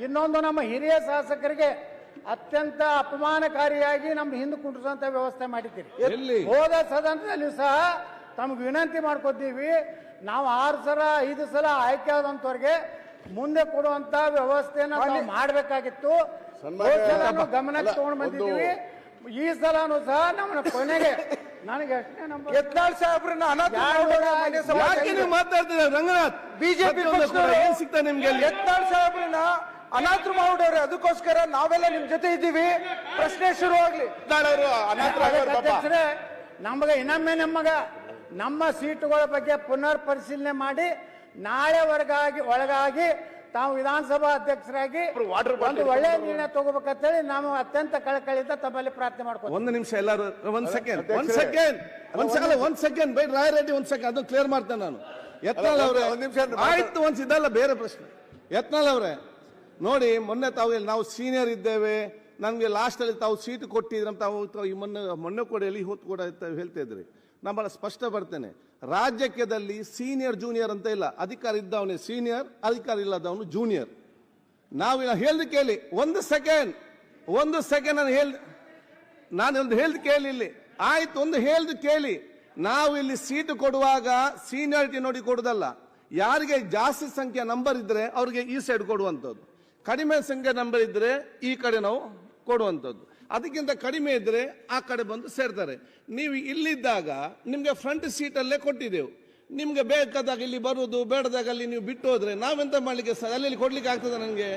ಇನ್ನೊಂದು ನಮ್ಮ ಹಿರಿಯ ಶಾಸಕರಿಗೆ ಅತ್ಯಂತ ಅಪಮಾನಕಾರಿಯಾಗಿ ನಮ್ಮ ಹಿಂದೆ ಕುಂಡ್ರಿಸುವಂತ ವ್ಯವಸ್ಥೆ ಮಾಡಿದ್ದೀರಿ? ಹೋದ ಸದನದಲ್ಲಿ ಸಹ ತಮ್ಗೆ ವಿನಂತಿ ಮಾಡ್ಕೊತೀವಿ ನಾವು ಆರು ಸಲ ಐದು ಸಲ ಆಯ್ಕೆ ಆದಂತವ್ರಿಗೆ ಮುಂದೆ ಕೊಡುವಂತ ವ್ಯವಸ್ಥೆನ ನಾವು ಮಾಡಬೇಕಾಗಿತ್ತು ಗಮನಕ್ಕೆ ತಗೊಂಡು ಬಂದಿದ್ದೀವಿ. ಈ ಸಲನು ಸಹ ನಮ್ಮ ಕೊನೆಗೆ ನನಗೆ ಅಷ್ಟೇ ನಮ್ಮ ಯತ್ನಾಳ್ ಸಾಹೇಬ್ರನ್ನ ಅನಾಥ ಮಾತಾಡ್ತೀರಾ ರಂಗನಾಥ್ ಬಿಜೆಪಿ ಪ್ರತಿಯೊಂದು ಕೂಡ ಏನ್ ಸಿಗ್ತಾ ನಿಮ್ಗೆ? ಯತ್ನಾಳ್ ಸಾಹೇಬ್ರನ್ನ ಅನಾಥರು ಮಾಡೋರು ಅದಕ್ಕೋಸ್ಕರ ನಾವೆಲ್ಲ ನಿಮ್ ಜೊತೆ ಇದ್ದೀವಿ. ಪ್ರಶ್ನೆ ಶುರು ಆಗ್ಲಿ. ನಮಗ ಅಧ್ಯಕ್ಷರೇ ಇನ್ನೊಮ್ಮೆ ನಮಗ ನಮ್ಮ ಸೀಟುಗಳ ಬಗ್ಗೆ ಪುನರ್ ಪರಿಶೀಲನೆ ಮಾಡಿ ನಾಳೆ ಒಳಗಾಗಿ ಒಳಗಾಗಿ ತಾವು ವಿಧಾನಸಭಾ ಅಧ್ಯಕ್ಷರಾಗಿ ಒಂದು ಒಳ್ಳೆಯ ನಿರ್ಣಯ ತಗೋಬೇಕಂತೇಳಿ ನಾವು ಅತ್ಯಂತ ಕಳಕಳಿಯಿಂದ ತಮ್ಮಲ್ಲಿ ಪ್ರಾರ್ಥನೆ ಮಾಡ್ಕೊಂಡು ಒಂದು ನಿಮಿಷ ಎಲ್ಲರೂ ಒಂದ್ ಸೆಕೆಂಡ್ ಒಂದ್. ಸೆಕೆಂಡ್ ಒಂದ್ ಸೆಕೆಂಡ್ ಒಂದ್ ಸೆಕೆಂಡ್ ಬೈ ರಾಯರೆಡ್ಡಿ ಒಂದ್ ಸೆಕೆಂಡ್ ಅದು ಕ್ಲಿಯರ್ ಮಾಡ್ತೇನೆ ನಾನು. ಯತ್ನಾಳ್ ಅಲ್ಲ, ಅವರೇ ಒಂದ್ ನಿಮಿಷ ಆಯ್ತು ಒಂದ್ ಇದಲ್ಲ ಬೇರೆ ಪ್ರಶ್ನೆ. ಯತ್ನಾಳ್ ಅವರೇ ನೋಡಿ, ಮೊನ್ನೆ ತಾವು ಇಲ್ಲಿ ನಾವು ಸೀನಿಯರ್ ಇದ್ದೇವೆ, ನಮಗೆ ಲಾಸ್ಟಲ್ಲಿ ತಾವು ಸೀಟ್ ಕೊಟ್ಟಿದ್ರೆ ತಾವು ಈ ಮೊನ್ನೆ ಮೊನ್ನೆ ಕೂಡ ಎಲ್ಲಿ ಹೊತ್ತು ಕೂಡ ತಾವು ಹೇಳ್ತಾ ಇದ್ರಿ. ಸ್ಪಷ್ಟ ಬರ್ತೇನೆ. ರಾಜ್ಯದಲ್ಲಿ ಸೀನಿಯರ್ ಜೂನಿಯರ್ ಅಂತ ಇಲ್ಲ. ಅಧಿಕಾರ ಇದ್ದವನೇ ಸೀನಿಯರ್ ಅಧಿಕಾರ ಇಲ್ಲದವನು ಜೂನಿಯರ್ ನಾವು ಹೇಳಿದ ಕೇಳಿ. ಒಂದು ಸೆಕೆಂಡ್ ಒಂದು ಸೆಕೆಂಡ್ ನಾನು ಹೇಳ್ ನಾನು ಒಂದು ಹೇಳ್ದು ಕೇಳಿ ಇಲ್ಲಿ. ಆಯ್ತು, ಒಂದು ಹೇಳ್ದು ಕೇಳಿ. ನಾವು ಇಲ್ಲಿ ಸೀಟು ಕೊಡುವಾಗ ಸೀನಿಯಾರಿಟಿ ನೋಡಿ ಕೊಡುದಲ್ಲ. ಯಾರಿಗೆ ಜಾಸ್ತಿ ಸಂಖ್ಯೆ ನಂಬರ್ ಇದ್ರೆ ಅವ್ರಿಗೆ ಈ ಸೈಡ್ ಕೊಡುವಂಥದ್ದು. ಕಡಿಮೆ ಸಂಖ್ಯೆ ನಂಬರ್ ಇದ್ದರೆ ಈ ಕಡೆ ನಾವು ಕೊಡುವಂಥದ್ದು. ಅದಕ್ಕಿಂತ ಕಡಿಮೆ ಇದ್ದರೆ ಆ ಕಡೆ ಬಂದು ಸೇರ್ತಾರೆ. ನೀವು ಇಲ್ಲಿದ್ದಾಗ ನಿಮಗೆ ಫ್ರಂಟ್ ಸೀಟಲ್ಲೇ ಕೊಟ್ಟಿದ್ದೆವು. ನಿಮಗೆ ಬೇಕಾದಾಗ ಇಲ್ಲಿ ಬರುವುದು ಬೇಡದಾಗ ಅಲ್ಲಿ ನೀವು ಬಿಟ್ಟು ಹೋದ್ರೆ ನಾವೆಂತ ಮಾಡ್ಲಿಕ್ಕೆ ಸರ್ ಅಲ್ಲಿ ಕೊಡ್ಲಿಕ್ಕೆ ಆಗ್ತದೆ ನನಗೆ?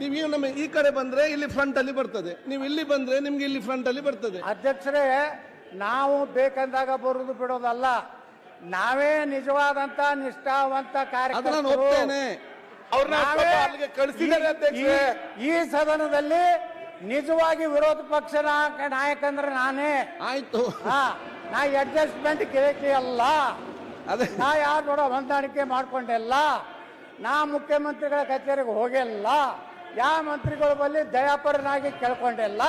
ನೀವು ಈಗ ನಮ್ಮ ಈ ಕಡೆ ಬಂದ್ರೆ ಇಲ್ಲಿ ಫ್ರಂಟ್ ಅಲ್ಲಿ ಬರ್ತದೆ. ನೀವು ಇಲ್ಲಿ ಬಂದ್ರೆ ನಿಮಗೆ ಇಲ್ಲಿ ಫ್ರಂಟ್ ಅಲ್ಲಿ ಬರ್ತದೆ. ಅಧ್ಯಕ್ಷರೇ ನಾವು ಬೇಕಂದಾಗ ಬರುವುದು ಬಿಡೋದಲ್ಲ. ನಾವೇ ನಿಜವಾದಂತ ನಿಷ್ಠಾವಂತ ಕಾರ್ಯ ಅವ್ರನ್ನ ಕಳಿಸಿದ್ದಾರೆ ಅಧ್ಯಕ್ಷರೇ. ಈ- ಸದನದಲ್ಲಿ ನಿಜವಾಗಿ ವಿರೋಧ ಪಕ್ಷ ನಾಯಕ ನಾಯಕ ಅಂದ್ರೆ ನಾನೇ. ಆಯ್ತು. ಹಾ ನಾ ಅಡ್ಜಸ್ಟ್ಮೆಂಟ್ ಕೇಳಕ್ಕೆ ಅಲ್ಲ. ಅದೇ. ನಾ ಯಾರು ನೋಡ ಹೊಂದಾಣಿಕೆ ಮಾಡ್ಕೊಂಡಿಲ್ಲ ನಾ ಮುಖ್ಯಮಂತ್ರಿಗಳ ಕಚೇರಿಗೆ ಹೋಗಿಲ್ಲ ಯಾವ ಮಂತ್ರಿಗಳ ಬಳಿ ದಯಾಪರನಾಗಿ ಕೇಳ್ಕೊಂಡಿಲ್ಲ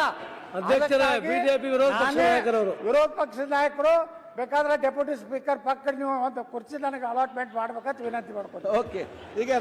ವಿರೋಧ ಪಕ್ಷದ ನಾಯಕರು ಬೇಕಾದ್ರೆ ಡೆಪ್ಯೂಟಿ ಸ್ಪೀಕರ್ ಪಕ್ಕ ನೀವು ಒಂದು ಕುರ್ಚಿ ನನಗೆ ಅಲಾಟ್ಮೆಂಟ್ ಮಾಡ್ಬೇಕಂತ ವಿನಂತಿ ಮಾಡ್ಕೊಂಡು ಓಕೆ ಈಗ